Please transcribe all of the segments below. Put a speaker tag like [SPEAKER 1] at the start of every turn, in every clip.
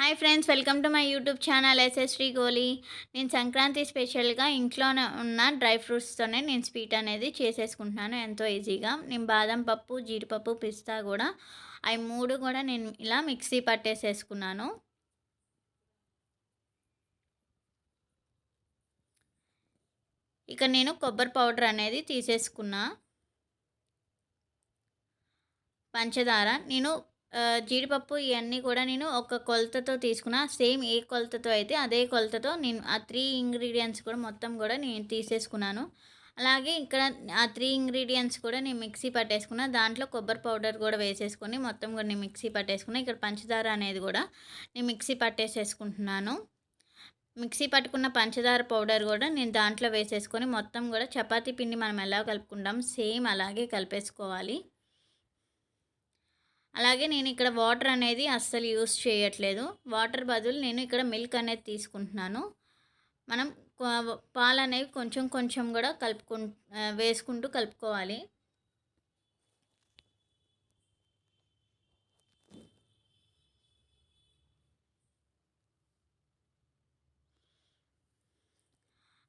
[SPEAKER 1] Hi friends welcome to my YouTube channel SS Sri Goli. నేను సంక్రాంతి స్పెషల్గా ఇంట్లోనే ఉన్న డ్రై ఫ్రూట్స్తోనే నేను స్వీట్ అనేది చేసేసుకుంటున్నాను ఎంతో ఈజీగా. నేను బాదం పప్పు జీడిపప్పు పిస్తా కూడా అవి మూడు కూడా నేను ఇలా మిక్సీ పట్టేసేసుకున్నాను. ఇక నేను కొబ్బరి పౌడర్ అనేది తీసేసుకున్నా. పంచదార నేను జీడిపప్పు ఇవన్నీ కూడా నేను ఒక కొలతతో తీసుకున్న. సేమ్ ఏ కొలతతో అయితే అదే కొలతతో నేను ఆ త్రీ ఇంగ్రీడియంట్స్ కూడా మొత్తం కూడా నేను తీసేసుకున్నాను. అలాగే ఇక్కడ ఆ త్రీ ఇంగ్రీడియంట్స్ కూడా నేను మిక్సీ పట్టేసుకున్న. దాంట్లో కొబ్బరి పౌడర్ కూడా వేసేసుకొని మొత్తం కూడా నేను మిక్సీ పట్టేసుకున్నా. ఇక్కడ పంచదార అనేది కూడా నేను మిక్సీ పట్టేసేసుకుంటున్నాను. మిక్సీ పట్టుకున్న పంచదార పౌడర్ కూడా నేను దాంట్లో వేసేసుకొని మొత్తం కూడా చపాతీ పిండి మనం ఎలా కలుపుకుంటాం సేమ్ అలాగే కలిపేసుకోవాలి. అలాగే నేను ఇక్కడ వాటర్ అనేది అస్సలు యూస్ చేయట్లేదు. వాటర్ బదులు నేను ఇక్కడ మిల్క్ అనేది తీసుకుంటున్నాను. మనం పాలు అనేవి కొంచెం కొంచెం కూడా కలుపుకు వేసుకుంటూ కలుపుకోవాలి.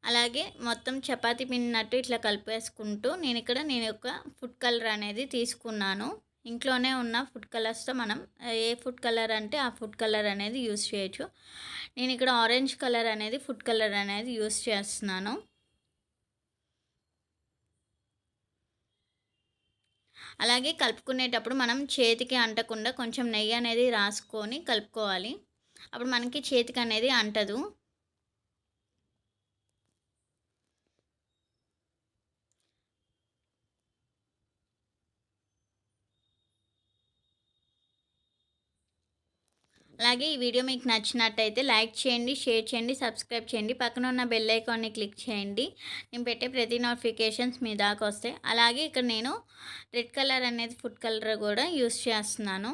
[SPEAKER 1] అలాగే మొత్తం చపాతీ పిన్నట్టు ఇట్లా కలిపేసుకుంటూ నేను ఇక్కడ నేను ఒక ఫుడ్ కలర్ అనేది తీసుకున్నాను. ఇంట్లోనే ఉన్న ఫుడ్ కలర్స్తో మనం ఏ ఫుడ్ కలర్ అంటే ఆ ఫుడ్ కలర్ అనేది యూస్ చేయొచ్చు. నేను ఇక్కడ ఆరెంజ్ కలర్ అనేది ఫుడ్ కలర్ అనేది యూస్ చేస్తున్నాను. అలాగే కలుపుకునేటప్పుడు మనం చేతికి అంటకుండా కొంచెం నెయ్యి అనేది రాసుకొని కలుపుకోవాలి. అప్పుడు మనకి చేతికి అనేది అంటదు. అలాగే ఈ వీడియో మీకు నచ్చినట్టయితే లైక్ చేయండి షేర్ చేయండి సబ్స్క్రైబ్ చేయండి. పక్కన ఉన్న బెల్ ఐకాన్ని క్లిక్ చేయండి. నేను పెట్టే ప్రతి నోటిఫికేషన్స్ మీ దాకా వస్తాయి. అలాగే ఇక్కడ నేను రెడ్ కలర్ అనేది ఫుడ్ కలర్ కూడా యూస్ చేస్తున్నాను.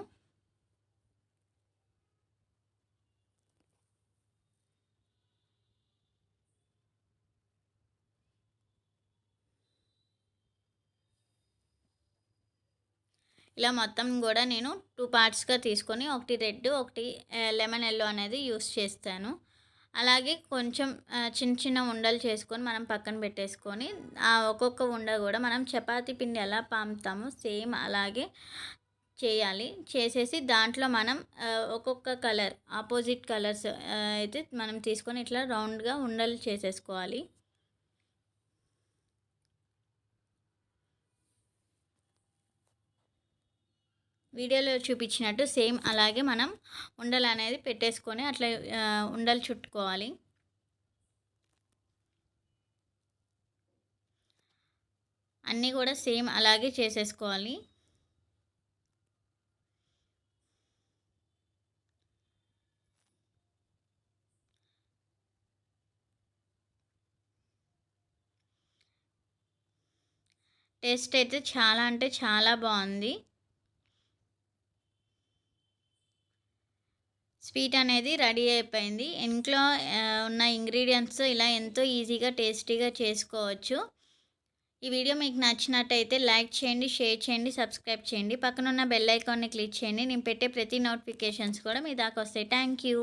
[SPEAKER 1] ఇలా మొత్తం కూడా నేను టూ పార్ట్స్గా తీసుకొని ఒకటి రెడ్ ఒకటి లెమన్ ఎల్లో అనేది యూస్ చేస్తాను. అలాగే కొంచెం చిన్న చిన్న ఉండలు చేసుకొని మనం పక్కన పెట్టేసుకొని ఆ ఒక్కొక్క ఉండ కూడా మనం చపాతి పిండి ఎలా పాముతామో సేమ్ అలాగే చేయాలి. చేసేసి దాంట్లో మనం ఒక్కొక్క కలర్ ఆపోజిట్ కలర్స్ అయితే మనం తీసుకొని ఇట్లా రౌండ్గా ఉండలు చేసేసుకోవాలి. వీడియోలో చూపించినట్టు సేమ్ అలాగే మనం ఉండలు అనేది పెట్టేసుకొని అట్లా ఉండలు చుట్టుకోవాలి. అన్నీ కూడా సేమ్ అలాగే చేసేసుకోవాలి. టేస్ట్ అయితే చాలా అంటే చాలా బాగుంది. స్వీట్ అనేది రెడీ అయిపోయింది. ఇంట్లో ఉన్న ఇంగ్రీడియంట్స్ ఇలా ఎంతో ఈజీగా టేస్టీగా చేసుకోవచ్చు. ఈ వీడియో మీకు నచ్చినట్టయితే లైక్ చేయండి షేర్ చేయండి సబ్స్క్రైబ్ చేయండి. పక్కన ఉన్న బెల్ ఐకాన్ని క్లిక్ చేయండి. నేను పెట్టే ప్రతి నోటిఫికేషన్స్ కూడా మీ దాకా వస్తాయి. Thank you.